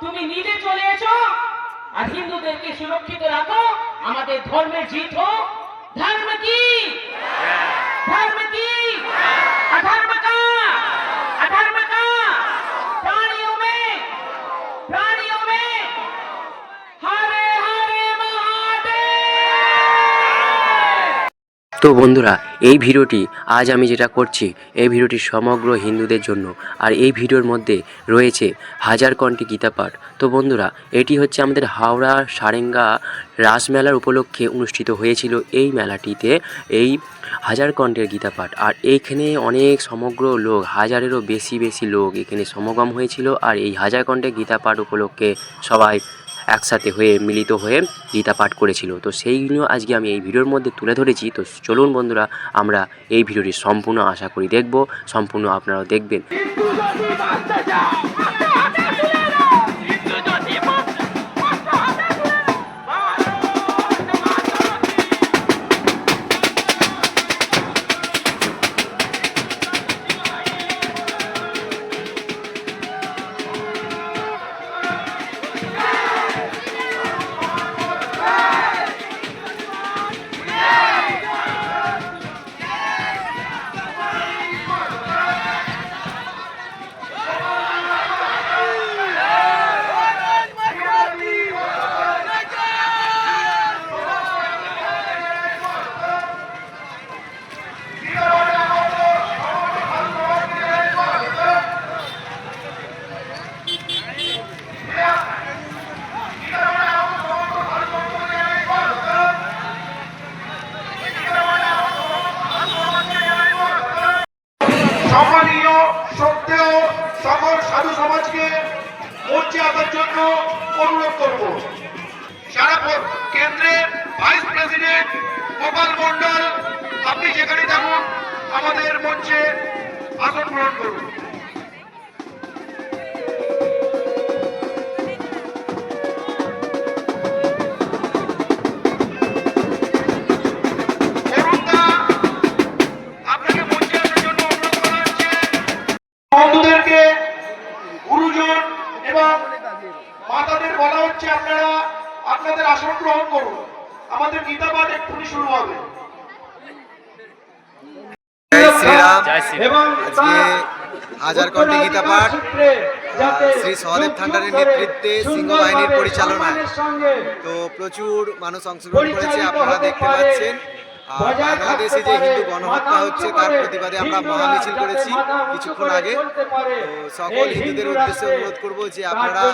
তুমি নিজে চলে এসো আর হিন্দুদেরকে সুরক্ষিত রাখো আমাদের ধর্মের জিত হোক। ধর্ম কি? হ্যাঁ। ধর্ম কি? অধর্ম কা তো বন্ধুরা, এই ভিডিওটি আজ আমি যেটা করছি, এই ভিডিওটি সমগ্র হিন্দুদের জন্য, আর এই ভিডিওর মধ্যে রয়েছে হাজার কণ্ঠে গীতাপাঠ তো বন্ধুরা, এটি হচ্ছে আমাদের হাওড়া সারেঙ্গা রাসমেলার উপলক্ষে অনুষ্ঠিত হয়েছিল এই মেলাটিতে এই হাজার কণ্ঠের গীতাপাঠ আর এইখানে অনেক সমগ্র লোক, হাজারেরও বেশি বেশি লোক এখানে সমাগম হয়েছিল, আর এই হাজার কণ্ঠের গীতাপাঠ উপলক্ষে সবাই একসাথে হয়ে মিলিত হয়ে গীতা পাঠ করেছিল। তো সেই সেইগুলো আজকে আমি এই ভিডিওর মধ্যে তুলে ধরেছি। তো চলুন বন্ধুরা, আমরা এই ভিডিওটি সম্পূর্ণ আশা করি দেখব, সম্পূর্ণ আপনারাও দেখবেন। সম্মানীয়, সত্ত্বেও সকল সাধু সমাজকে মঞ্চে আসার জন্য অনুরোধ করব। সারা কেন্দ্রে ভাইস প্রেসিডেন্ট গোপাল মন্ডল আপনি যেখানে থাকুন, আমাদের মঞ্চে আসন গ্রহণ করুন। বন্ধুদেরকে গুরুজন এবং মাতাদের বলা হচ্ছে আপনারা আপনাদের আসন গ্রহণ করুন। আমাদের গীতাপাঠ এক্ষুনি শুরু হবে। এবং হাজার কণ্ঠে গীতা পাঠ শ্রী সহদেব নেতৃত্বে সিংহ বাহিনীর পরিচালনায়। তো প্রচুর মানুষ অংশগ্রহণ করেছে আপনারা দেখতে পাচ্ছেন। বাংলাদেশে যে হিন্দু গণহত্যা হচ্ছে তার প্রতিবাদে আমরা মহামিছিল করেছি কিছুক্ষণ আগে। সকল হিন্দুদের উদ্দেশ্যে অনুরোধ করব যে আপনারা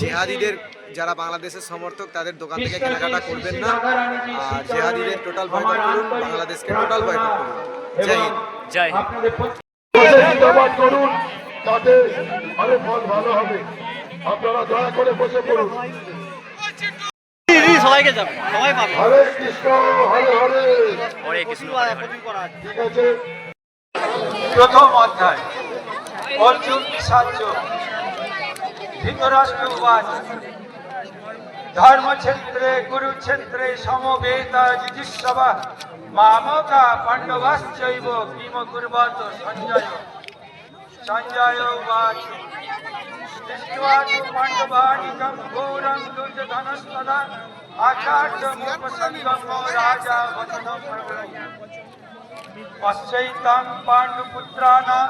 জেহাদিদের যারা বাংলাদেশের সমর্থক তাদের দোকান থেকে কেনাকাটা করবেন না। আর জেহাদিদের টোটাল বয়কট করুন বাংলাদেশকে টোটাল বয়কট করুন। জয় হিন্দ। জয় করুন তাতে আরও ফল ভালো হবে। আপনারা দয়া করে বসে পড়ুন। সবাইকে যাবে সবাই পাবে। হরে কৃষ্ণ হরে হরে। হরে কৃষ্ণ। ঠিক আছে। প্রথম অধ্যায়। অর্জুন সাহায্য ধৃতরাষ্ট্র উপাস। ধর্মক্ষেত্রে কুরুক্ষেত্রে সমবেতা জিজ্ঞাসা মামকা পাণ্ডবাশ্চৈব কিম কুর্বত সঞ্জয়। সঞ্জয় উবাচ। দৃষ্ট্वा পাণ্ডবাণি দুর্যোধনস্তদা। दुर्योधनस्तदा आचार्यमुपसङ्गमो राजा वचनं प्रकटयत् पश्चैतां पाण्डुपुत्राणां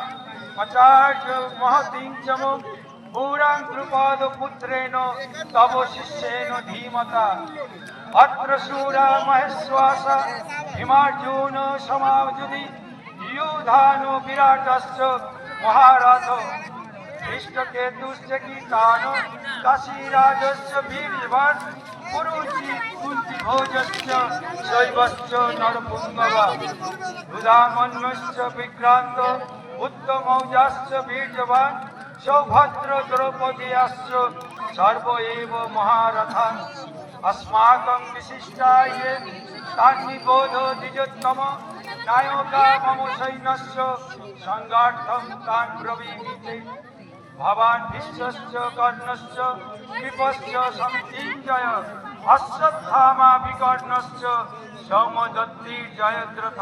आचार्य महतीं च मो पुरां द्रुपदपुत्रेण तव शिष्येन धीमता अत्र शूरा महेश्वास हिमार्जुन समाजुदि युधानो विराटश्च महारथ कृष्णकेतुश्च गीतानो काशीराजस्य वीर्यवान् पुरुषि कुन्तिभोजश्च शैवश्च नरपुङ्गव रुदामन्यश्च विक्रान्त उत्तमौजाश्च वीर्यवान् सौभद्र द्रौपदीयाश्च सर्व एव महारथा अस्माकं विशिष्टाये तान्निबोध द्विजोत्तम नायका मम सैन्यस्य सङ्गार्थं तान् ब्रवीमि ভবান বিশ্বস্য কর্ণস্য কৃপস্য সঞ্চিঞ্জয় অশ্বত্থামা বিকর্ণস্য সমদত্তি জয়দ্রথ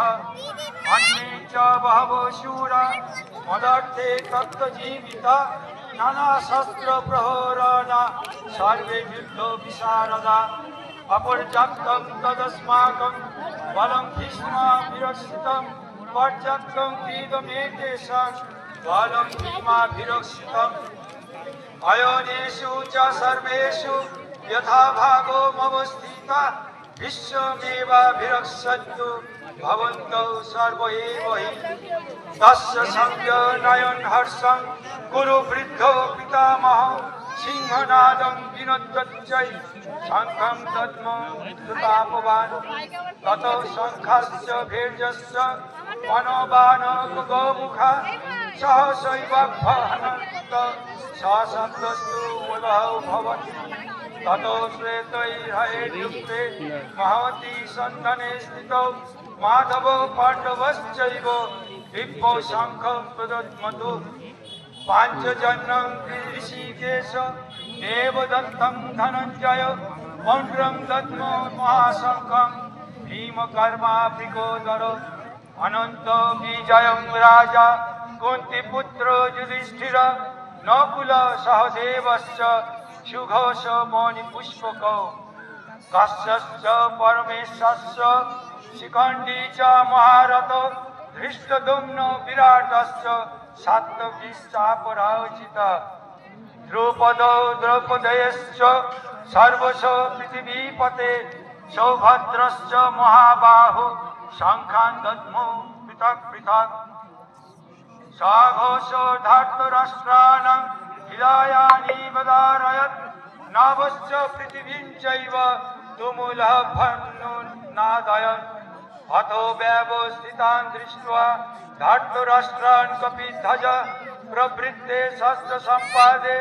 অন্যে চ বহবো শূরা মদার্থে তত্ত্বজীবিতা নানা শস্ত্র প্রহরণা সর্বে যুদ্ধ বিশারদা অপর্যাপ্তম তদস্মাকম বলম ভীষ্ম বিরক্ষিতম পর্যাপ্তম ক্রীদমে বলম ভীষ্মা বিরক্ষিতম অয়নেষু চ সর্বেষু যথা ভাগোমবস্থিতা বিশ্বমেবাভিরক্ষन्तु ভবন্তৌ সর্ব এব হি তস্য সঙ্গ নয়ন হর্ষং গুরু বৃদ্ধ পিতামহ সিংহনাদং বিনোদ্যৈ শঙ্খং দদ্ম প্রতাপবান তত শঙ্খাশ্চ ভীর্যশ্চ মনোবান গোমুখা সহসৈব ভহনত সশব্দস্তু মুদৌ ভবতি। ততো শ্বেতৈর্হয়ের্যুক্তে মহতি সন্দনে স্থিতौ মাধব পাণ্ডবশ্চৈব দিব্য শঙ্খ প্রদত্মতু। পাঞ্চজন্যং ঋষিকেশ দেবদত্তং ধনঞ্জয়। পৌণ্ড্রং দদ্ম মহাশঙ্খং ভীমকর্মাপ্রিকোদর অনন্ত বিজয়ং রাজা। কুন্তিপুত্র যুধিষ্ঠির নকুল সহদেবশ্চ সুঘোষ মণিপুষ্পক কশ্যশ্চ পরমেশ্বরশ্চ শিখণ্ডী চ মহারথ ধৃষ্টদুম্ন বিরাটশ্চ সাত্তবিশ্চাপরাজিত দ্রৌপদ দ্রৌপদয়শ্চ সর্বশ পৃথিবীপতে সৌভদ্রশ্চ মহাবাহু শঙ্খান দদ্মো পৃথক পৃথক সাঘোষধার্তরাষ্ট্রাণং হিলায়ানীবদারয়ৎ নাবশ্চ পৃথিবীম চৈব তুমুলহ ভন্নুন্নাদয়ন অথো ব্যবস্থিতান দৃष्ट्য়া ধার্তরাষ্ট্রাণ কপি ধ্বজ প্রবৃত্তে শস্ত্র সম্পাদে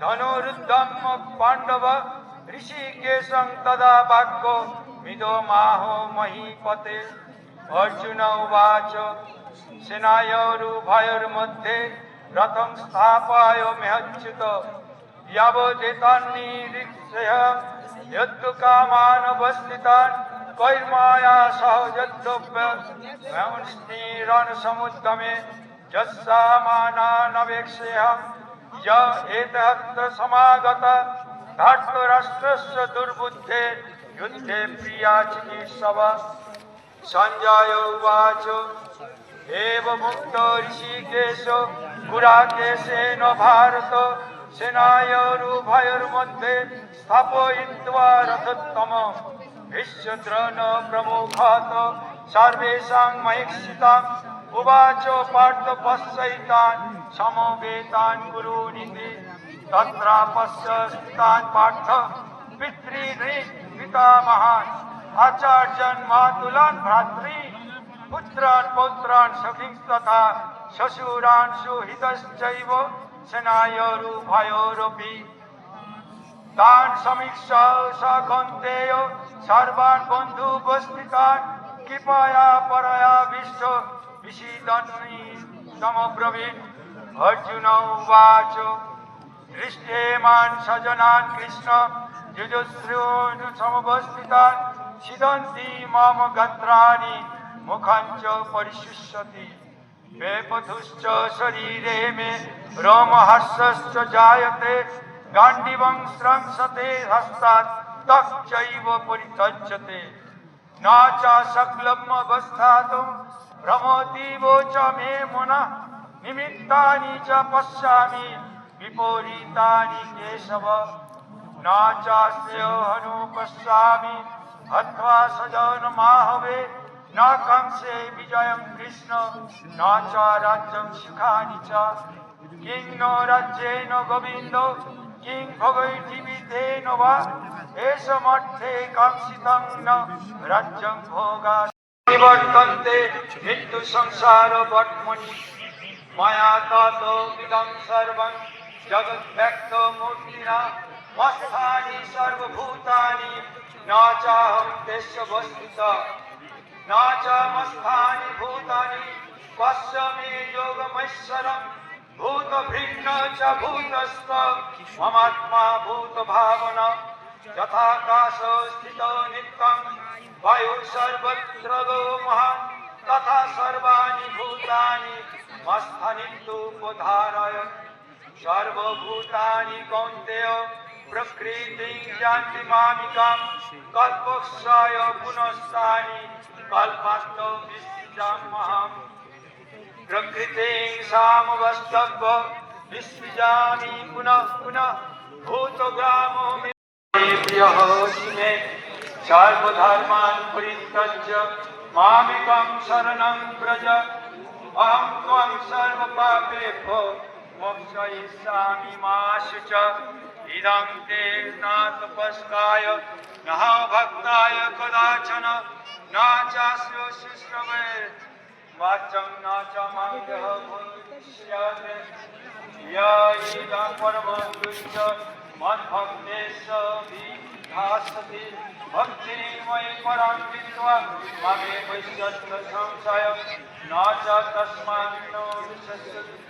ধনুরুদ্ধম পাণ্ডব ঋষিকেশং তদা বাক্য মৃদো মাহ মহীপতে অর্জুন উবাচ সেনায়র উভয়ের মধ্যে রথম স্থাপায় মেহচ্যুত যুদ্ধকামানবস্থিতান কৈর্মায়া সহযোদ্ধব্যরণ সমুদ্যমে যৎসামানানবেক্ষেহম য এতহত্র সমাগত ধর্তরাষ্ট্রস্য দুর্বুদ্ধে যুদ্ধে প্রিয়া চিকিৎসব। সঞ্জয় উবাচ मुक्त ऋषिकेश गुराकेशेन भारत सेनायोरुभयोर्मध्ये स्थापयित्वा रथोत्तम विश्वद्रन प्रमुखात् सर्वेषां महीक्षिताम् उवाच पार्थ पश्यैतान् समवेतान् गुरूनिति तत्रापश्य स्थितान् पार्थ पितॄन् पितामहान् आचार्यान् मातुलान् পুত্রান পৌত্রান সখী তথা শ্বশুরাংশু হিতশ্চৈব সেনায়রূপয়োরপি তান সমীক্ষা সখন্তেয় সর্বান বন্ধু উপস্থিতান কৃপয়া পরয়াভীষ্ট বিষিদন্নি সমব্রবীণ অর্জুন উবাচ দৃষ্টে সজনান কৃষ্ণ যুজশ্রূন সমবস্থিতান সিদন্তী মম গত্রাণী गत्राणि मुखं च परिशुष्यति। वेपथुश्च शरीरे मे रोमहर्षश्च जायते, गाण्डिवं स्रंसते हस्तात् तः चैव परित्यज्यते। न च शक्लम् अवस्थातुं भ्रमतीवो च मे मुनः, निमित्तानि च पश्यामि, विपरीतानि केशव। न चास्य हनुपश्यामि हत्वा सजनमाहवे न कंसे विजयं कृष्ण न च राज्यं सुखानि च किं नो राज्येन गोविन्द किं भोगैर्जीवितेन वा एषमर्थे काङ्क्षितं न राज्यं भोगा निवर्तन्ते मृत्युसंसारवर्त्मनि मया ततो इदं सर्वं जगद्व्यक्तमूर्तिना मस्थानि सर्वभूतानि न चाहं तेस्य वस्तुतः न च मस्थानि भूतानि पश्य मे योगमैश्वरम् भूतभृन्न च भूतस्थ ममात्मा भूतभावना यथाकाश स्थितो नित्यं वायुः सर्वत्र गो महान् तथा सर्वाणि भूतानि मस्थानि तु उपधारय प्रकृति जाति जातिमानिकां कल्पक्षाय पुनस्तानि महाम प्रकृति साम वस्तव विसृजामि पुनः पुनः, भूतग्रामो प्रियः मे सर्वधर्मान् परित्यज्य मामिकं शरणं व्रज अहं त्वं सर्वपापेभ्यो, मोक्षयिष्यामि मा शुच इदं ते न तपस्काय न भक्ताय कदाचन न चास्यो शुश्रवे वाचं न च मङ्गः भविष्यते य इदं परमं दुश्च मद्भक्तेश विधासति भक्तिमयि परां कृत्वा ममे पश्यत् संशयं न च तस्मान् नो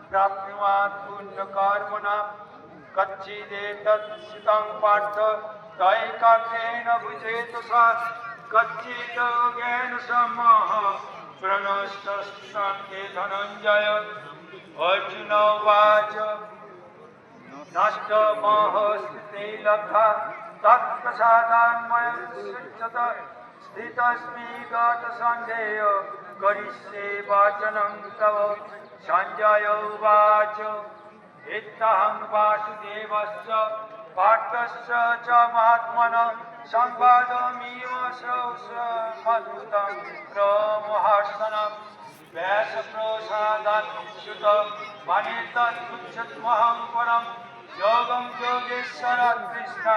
प्राप्नुयात् पुण्यकर्मणा। कच्चिदेतत्सितं पार्थ तैकाग्रेण भुजेत सा। कच्चित् ज्ञान समः प्रणष्टस्ते अर्जुन उवाच, नष्टमहस्ते करिष्ये वाचनं तव। সঞ্জয় উবাচ ইত্তাহং বাসুদেবস্য, পার্থস্য চ মহাত্মন সংবাদমিম মধুতম প্রমহাসনম ব্যাসপ্রসাদাচ্যুত বাণীতচ্ছুৎমহং পরম যোগম যোগেশ্বর কৃষ্ণ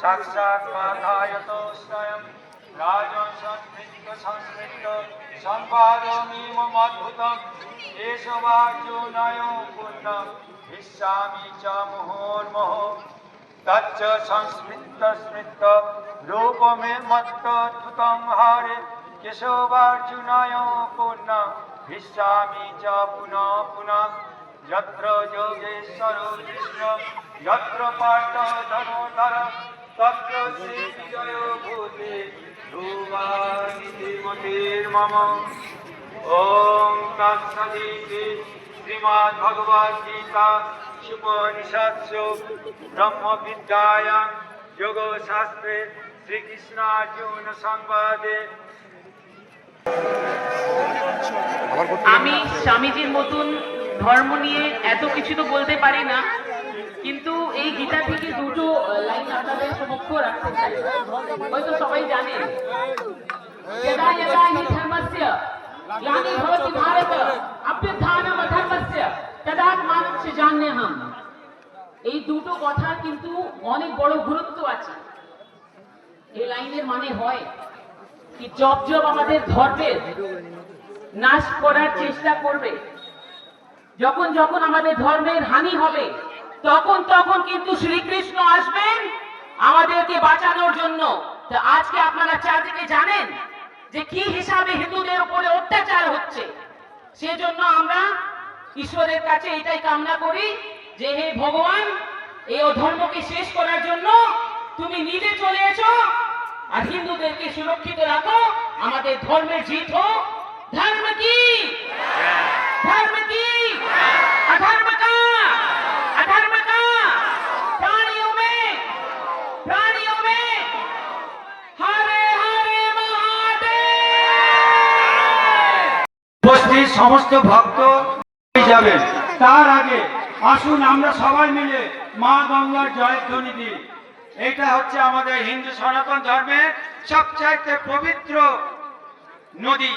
সাক্ষাৎ মাধায়ত স্বয়ং রাজন সংস্কৃত সংস্কৃত সম্পাদমি মমদ্ভুতম এষ বার্যোনয় পূর্ণম বিশ্বামি চ মোহর্মহ তচ্চ সংস্মৃত স্মৃত রূপমে মত্তদ্ভুতম হরে কেশবার্জুনয় পূর্ণম বিশ্বামি চ পুনঃ পুনঃ যত্র যোগেশ্বর কৃষ্ণ যত্র পাঠ ধনো ধর তত্র শ্রী বিজয় ভূতে ধ্রুবামতির্মম গীতা শ্রীকৃষ্ণার্জুন সংবাদে। আমি স্বামীজির মতন ধর্ম নিয়ে এত কিছু তো বলতে পারি না, কিন্তু এই গীতা থেকে দুটো আপনাদের সমক্ষ রাখতে চাই হয়তো সবাই জানেন यदा यदा हि धर्मस्य ग्लानिर्भवति भारत अभ्युत्थानम् अधर्मस्य तदात्मानं सृजाम्यहम् এই দুটো কথা কিন্তু অনেক বড় গুরুত্ব আছে এই লাইনের মানে হয় কি জব জব আমাদের ধর্মের নাশ করার চেষ্টা করবে যখন যখন আমাদের ধর্মের হানি হবে তখন তখন কিন্তু শ্রীকৃষ্ণ আসবেন আমাদেরকে বাঁচানোর জন্য। আজকে আপনারা চারদিকে জানেন যে কি হিসাবে হিন্দুদের উপরে অত্যাচার হচ্ছে। সেজন্য আমরা ঈশ্বরের কাছে এটাই কামনা করি যে হে ভগবান এই অধর্মকে শেষ করার জন্য তুমি নিজে চলে এসো আর হিন্দুদেরকে সুরক্ষিত রাখো। আমাদের ধর্মের জিত হোক। ধর্ম কি? ধর্ম কি? সমস্ত ভক্ত যাবেন। তার আগে আসুন আমরা সবাই মিলে মা গঙ্গার জয়ধ্বনি দিই। এটা হচ্ছে আমাদের হিন্দু সনাতন ধর্মের সবচাইতে পবিত্র নদী।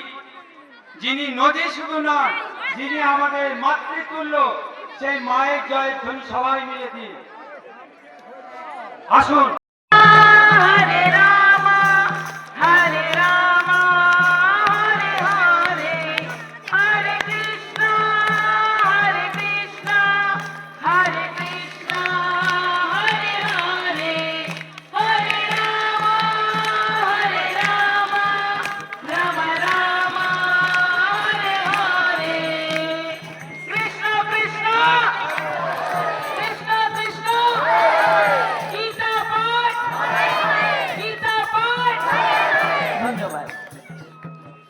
যিনি নদী শুধু নন, যিনি আমাদের মাতৃতুল্য, সেই মায়ের জয়ধ্বনি সবাই মিলে দিই আসুন।